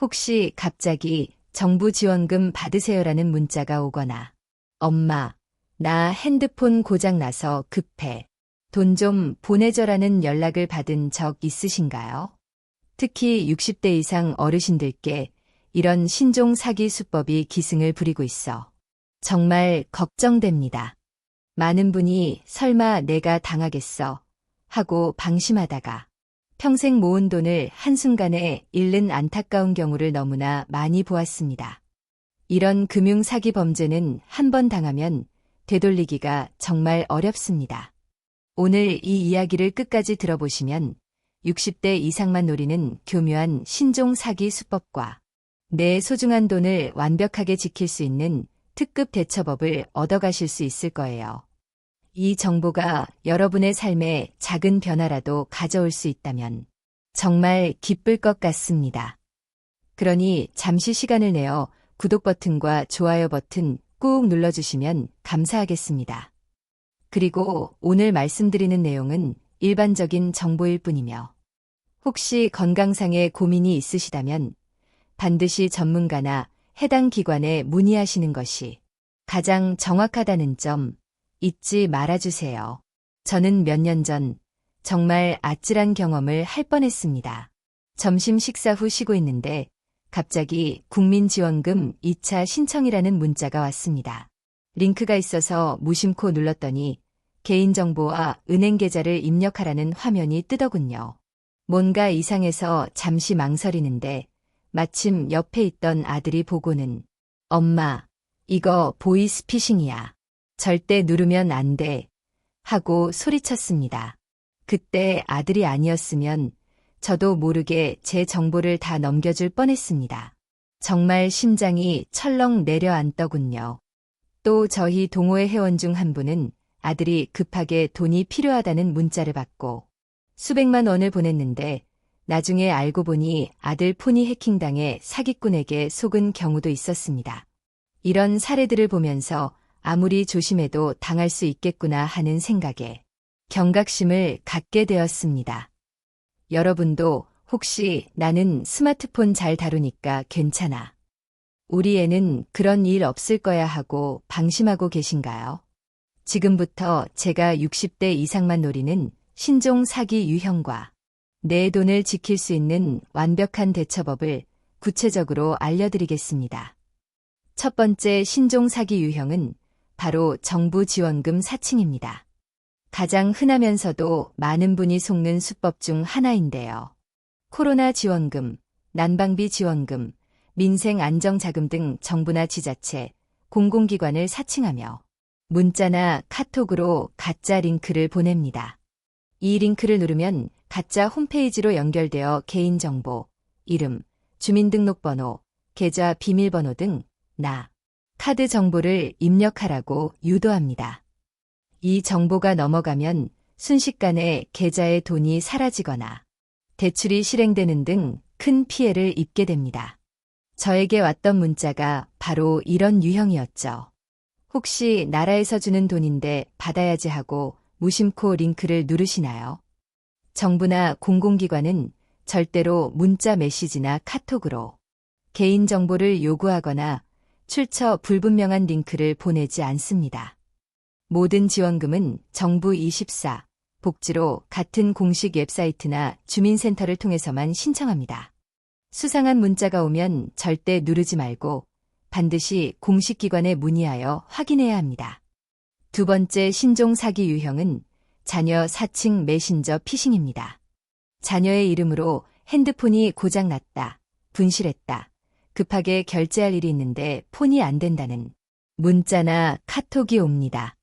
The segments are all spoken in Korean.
혹시 갑자기 정부 지원금 받으세요라는 문자가 오거나 엄마, 나 핸드폰 고장나서 급해. 돈 좀 보내줘라는 연락을 받은 적 있으신가요? 특히 60대 이상 어르신들께 이런 신종 사기 수법이 기승을 부리고 있어 정말 걱정됩니다. 많은 분이 설마 내가 당하겠어 하고 방심하다가 평생 모은 돈을 한순간에 잃는 안타까운 경우를 너무나 많이 보았습니다. 이런 금융 사기 범죄는 한 번 당하면 되돌리기가 정말 어렵습니다. 오늘 이 이야기를 끝까지 들어보시면 60대 이상만 노리는 교묘한 신종 사기 수법과 내 소중한 돈을 완벽하게 지킬 수 있는 특급 대처법을 얻어가실 수 있을 거예요. 이 정보가 여러분의 삶에 작은 변화라도 가져올 수 있다면 정말 기쁠 것 같습니다. 그러니 잠시 시간을 내어 구독 버튼과 좋아요 버튼 꾹 눌러주시면 감사하겠습니다. 그리고 오늘 말씀드리는 내용은 일반적인 정보일 뿐이며 혹시 건강상의 고민이 있으시다면 반드시 전문가나 해당 기관에 문의하시는 것이 가장 정확하다는 점 잊지 말아주세요. 저는 몇 년 전 정말 아찔한 경험을 할 뻔했습니다. 점심 식사 후 쉬고 있는데 갑자기 국민지원금 2차 신청이라는 문자가 왔습니다. 링크가 있어서 무심코 눌렀더니 개인정보와 은행 계좌를 입력하라는 화면이 뜨더군요. 뭔가 이상해서 잠시 망설이는데 마침 옆에 있던 아들이 보고는 엄마, 이거 보이스피싱이야. 절대 누르면 안 돼. 하고 소리쳤습니다. 그때 아들이 아니었으면 저도 모르게 제 정보를 다 넘겨줄 뻔했습니다. 정말 심장이 철렁 내려앉더군요. 또 저희 동호회 회원 중 한 분은 아들이 급하게 돈이 필요하다는 문자를 받고 수백만 원을 보냈는데 나중에 알고 보니 아들 폰이 해킹당해 사기꾼에게 속은 경우도 있었습니다. 이런 사례들을 보면서 아무리 조심해도 당할 수 있겠구나 하는 생각에 경각심을 갖게 되었습니다. 여러분도 혹시 나는 스마트폰 잘 다루니까 괜찮아. 우리 애는 그런 일 없을 거야 하고 방심하고 계신가요? 지금부터 제가 60대 이상만 노리는 신종 사기 유형과 내 돈을 지킬 수 있는 완벽한 대처법을 구체적으로 알려드리겠습니다. 첫 번째 신종 사기 유형은 바로 정부 지원금 사칭입니다. 가장 흔하면서도 많은 분이 속는 수법 중 하나인데요. 코로나 지원금, 난방비 지원금, 민생 안정자금 등 정부나 지자체, 공공기관을 사칭하며 문자나 카톡으로 가짜 링크를 보냅니다. 이 링크를 누르면 가짜 홈페이지로 연결되어 개인정보, 이름, 주민등록번호, 계좌 비밀번호 등 나, 카드 정보를 입력하라고 유도합니다. 이 정보가 넘어가면 순식간에 계좌의 돈이 사라지거나 대출이 실행되는 등 큰 피해를 입게 됩니다. 저에게 왔던 문자가 바로 이런 유형이었죠. 혹시 나라에서 주는 돈인데 받아야지 하고 무심코 링크를 누르시나요? 정부나 공공기관은 절대로 문자 메시지나 카톡으로 개인정보를 요구하거나 출처 불분명한 링크를 보내지 않습니다. 모든 지원금은 정부 24, 복지로 같은 공식 웹사이트나 주민센터를 통해서만 신청합니다. 수상한 문자가 오면 절대 누르지 말고 반드시 공식 기관에 문의하여 확인해야 합니다. 두 번째 신종 사기 유형은 자녀 사칭 메신저 피싱입니다. 자녀의 이름으로 핸드폰이 고장났다, 분실했다, 급하게 결제할 일이 있는데 폰이 안 된다는 문자나 카톡이 옵니다.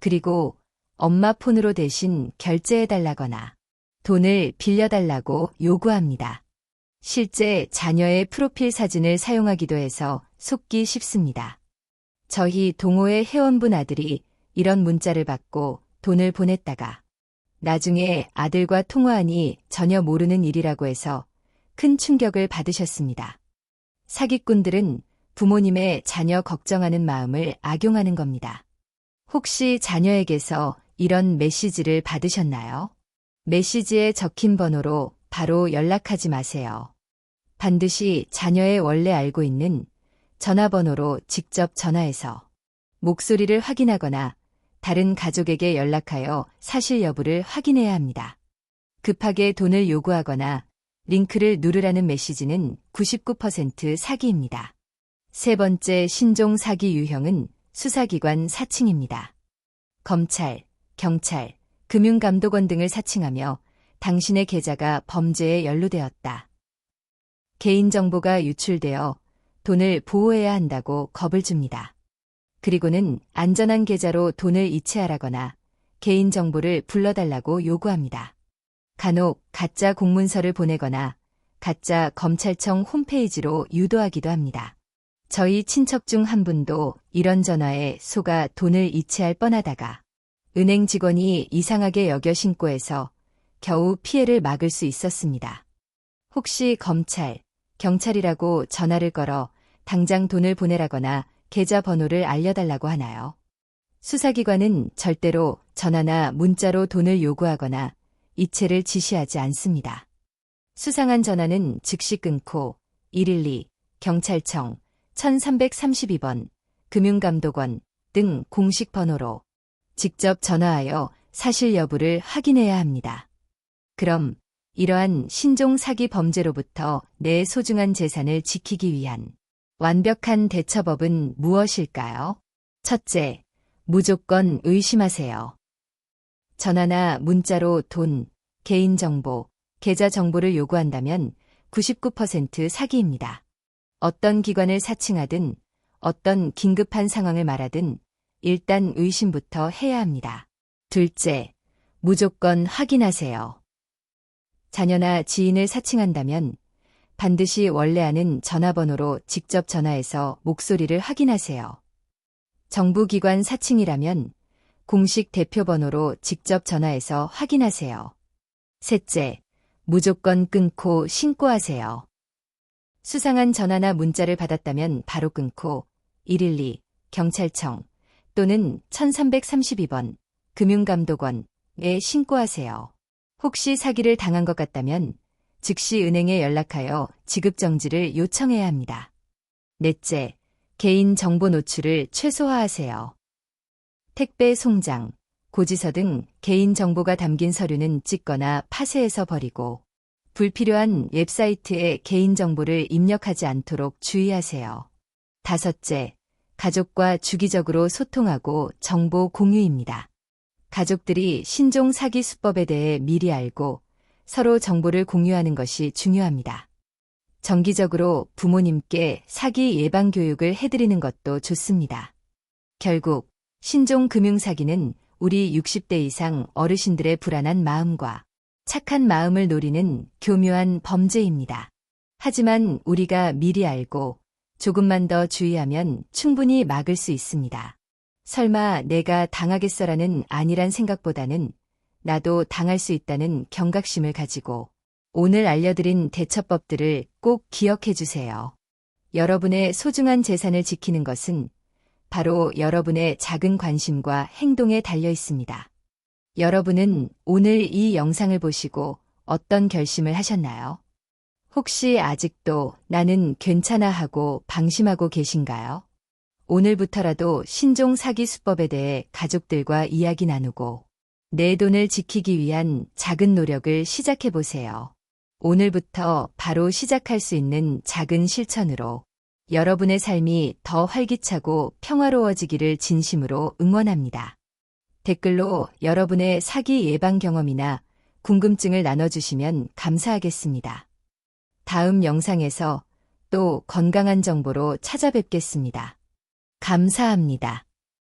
그리고 엄마 폰으로 대신 결제해달라거나 돈을 빌려달라고 요구합니다. 실제 자녀의 프로필 사진을 사용하기도 해서 속기 쉽습니다. 저희 동호회 회원분 아들이 이런 문자를 받고 돈을 보냈다가 나중에 아들과 통화하니 전혀 모르는 일이라고 해서 큰 충격을 받으셨습니다. 사기꾼들은 부모님의 자녀 걱정하는 마음을 악용하는 겁니다. 혹시 자녀에게서 이런 메시지를 받으셨나요? 메시지에 적힌 번호로 바로 연락하지 마세요. 반드시 자녀의 원래 알고 있는 전화번호로 직접 전화해서 목소리를 확인하거나 다른 가족에게 연락하여 사실 여부를 확인해야 합니다. 급하게 돈을 요구하거나 링크를 누르라는 메시지는 99% 사기입니다. 세 번째 신종 사기 유형은 수사기관 사칭입니다. 검찰, 경찰, 금융감독원 등을 사칭하며 당신의 계좌가 범죄에 연루되었다. 개인정보가 유출되어 돈을 보호해야 한다고 겁을 줍니다. 그리고는 안전한 계좌로 돈을 이체하라거나 개인정보를 불러달라고 요구합니다. 간혹 가짜 공문서를 보내거나 가짜 검찰청 홈페이지로 유도하기도 합니다. 저희 친척 중 한 분도 이런 전화에 속아 돈을 이체할 뻔하다가 은행 직원이 이상하게 여겨 신고해서 겨우 피해를 막을 수 있었습니다. 혹시 검찰, 경찰이라고 전화를 걸어 당장 돈을 보내라거나 계좌 번호를 알려달라고 하나요? 수사기관은 절대로 전화나 문자로 돈을 요구하거나 이체를 지시하지 않습니다. 수상한 전화는 즉시 끊고 112, 경찰청, 1332번, 금융감독원 등 공식 번호로 직접 전화하여 사실 여부를 확인해야 합니다. 그럼 이러한 신종 사기 범죄로부터 내 소중한 재산을 지키기 위한 완벽한 대처법은 무엇일까요? 첫째, 무조건 의심하세요. 전화나 문자로 돈, 개인정보, 계좌 정보를 요구한다면 99% 사기입니다. 어떤 기관을 사칭하든 어떤 긴급한 상황을 말하든 일단 의심부터 해야 합니다. 둘째, 무조건 확인하세요. 자녀나 지인을 사칭한다면 반드시 원래 아는 전화번호로 직접 전화해서 목소리를 확인하세요. 정부기관 사칭이라면 공식 대표번호로 직접 전화해서 확인하세요. 셋째, 무조건 끊고 신고하세요. 수상한 전화나 문자를 받았다면 바로 끊고 112 경찰청 또는 1332번 금융감독원에 신고하세요. 혹시 사기를 당한 것 같다면 즉시 은행에 연락하여 지급정지를 요청해야 합니다. 넷째, 개인 정보 노출을 최소화하세요. 택배 송장, 고지서 등 개인 정보가 담긴 서류는 찍거나 파쇄해서 버리고 불필요한 웹사이트에 개인 정보를 입력하지 않도록 주의하세요. 다섯째, 가족과 주기적으로 소통하고 정보 공유입니다. 가족들이 신종 사기 수법에 대해 미리 알고 서로 정보를 공유하는 것이 중요합니다. 정기적으로 부모님께 사기 예방 교육을 해드리는 것도 좋습니다. 결국 신종 금융사기는 우리 60대 이상 어르신들의 불안한 마음과 착한 마음을 노리는 교묘한 범죄입니다. 하지만 우리가 미리 알고 조금만 더 주의하면 충분히 막을 수 있습니다. 설마 내가 당하겠어라는 아니란 생각보다는 나도 당할 수 있다는 경각심을 가지고 오늘 알려드린 대처법들을 꼭 기억해 주세요. 여러분의 소중한 재산을 지키는 것은 바로 여러분의 작은 관심과 행동에 달려 있습니다. 여러분은 오늘 이 영상을 보시고 어떤 결심을 하셨나요? 혹시 아직도 나는 괜찮아 하고 방심하고 계신가요? 오늘부터라도 신종 사기 수법에 대해 가족들과 이야기 나누고 내 돈을 지키기 위한 작은 노력을 시작해 보세요. 오늘부터 바로 시작할 수 있는 작은 실천으로 여러분의 삶이 더 활기차고 평화로워지기를 진심으로 응원합니다. 댓글로 여러분의 사기 예방 경험이나 궁금증을 나눠주시면 감사하겠습니다. 다음 영상에서 또 건강한 정보로 찾아뵙겠습니다. 감사합니다.